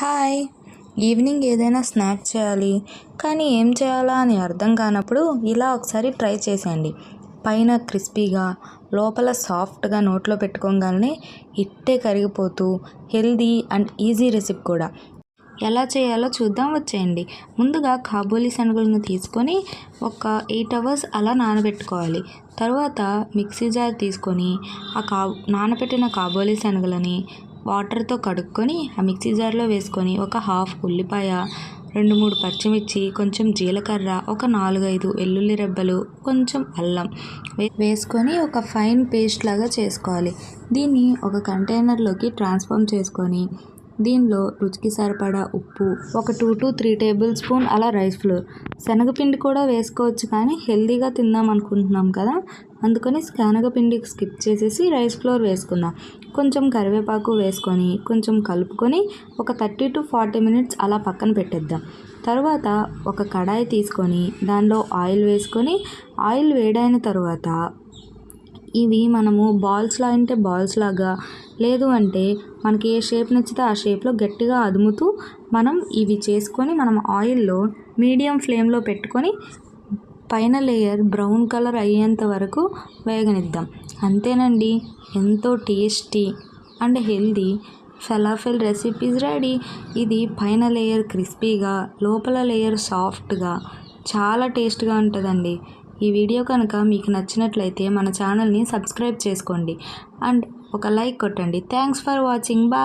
Hi. Evening ఏదైనా snack చేయాలి. కానీ ఏం చేయాలా అని అర్థం కానప్పుడు ఇలా ఒకసారి ట్రై చేసేయండి. పైన క్రిస్పీగా లోపల సాఫ్ట్గా నోట్లో పెట్టుకోగానే ఇట్టే కరిగిపోతూ హెల్దీ అండ్ ఈజీ రెసిపీ కూడా. ఎలా చేయాలో చూద్దాం వచ్చేయండి. ముందుగా కాబూలీ శనగలను తీసుకొని ఒక ఎయిట్ అవర్స్ అలా నానబెట్టుకోవాలి. తర్వాత మిక్సీ జార్ తీసుకొని ఆ కా నానబెట్టిన కాబూలీ శనగలని వాటర్తో కడుక్కొని ఆ మిక్సీ జార్లో వేసుకొని ఒక హాఫ్ ఉల్లిపాయ రెండు మూడు పచ్చిమిర్చి కొంచెం జీలకర్ర ఒక నాలుగైదు వెల్లుల్లి రెబ్బలు కొంచెం అల్లం వే- వేసుకొని ఒక ఫైన్ పేస్ట్ లాగా చేసుకోవాలి. దీన్ని ఒక కంటైనర్లోకి ట్రాన్స్ఫార్మ్ చేసుకొని దీనిలో రుచికి సరిపడా ఉప్పు ఒక two to three tablespoon అలా రైస్ ఫ్లోర్. శనగపిండి కూడా వేసుకోవచ్చు కానీ హెల్తీగా తిందాం అనుకుంటున్నాం కదా? అందుకని శనగపిండి స్కిప్ చేసేసి రైస్ ఫ్లోర్ వేసుకుందాం. కొంచెం కరివేపాకు వేసుకొని కొంచెం కలుపుకొని ఒక థర్టీ టు ఫార్టీ మినిట్స్ అలా పక్కన పెట్టేద్దాం. తర్వాత ఒక కడాయి తీసుకొని దానిలో ఆయిల్ వేసుకొని ఆయిల్ వేడైన తర్వాత ఇవి మనము బాల్స్ లా అంటే బాల్స్ లాగా. లేదు అంటే మనకి ఏ షేప్ నచ్చితే ఆ షేప్లో గట్టిగా అదుముతూ మనం ఇవి చేసుకొని మనం ఆయిల్లో మీడియం ఫ్లేమ్లో పెట్టుకొని పైన లేయర్ బ్రౌన్ కలర్ అయ్యేంత వరకు వేగనిద్దాం. అంతేనండి. ఎంతో tasty and healthy falafel recipes ready. ఇది పైన లేయర్ క్రిస్పీగా లోపల లేయర్ సాఫ్ట్గా చాలా టేస్ట్గా ఉంటుందండి. ఈ వీడియో కనుక మీకు నచ్చినట్లయితే మన ఛానల్ని సబ్స్క్రైబ్ చేసుకోండి. అండ్ ఒక లైక్ కొట్టండి. Thanks for watching bye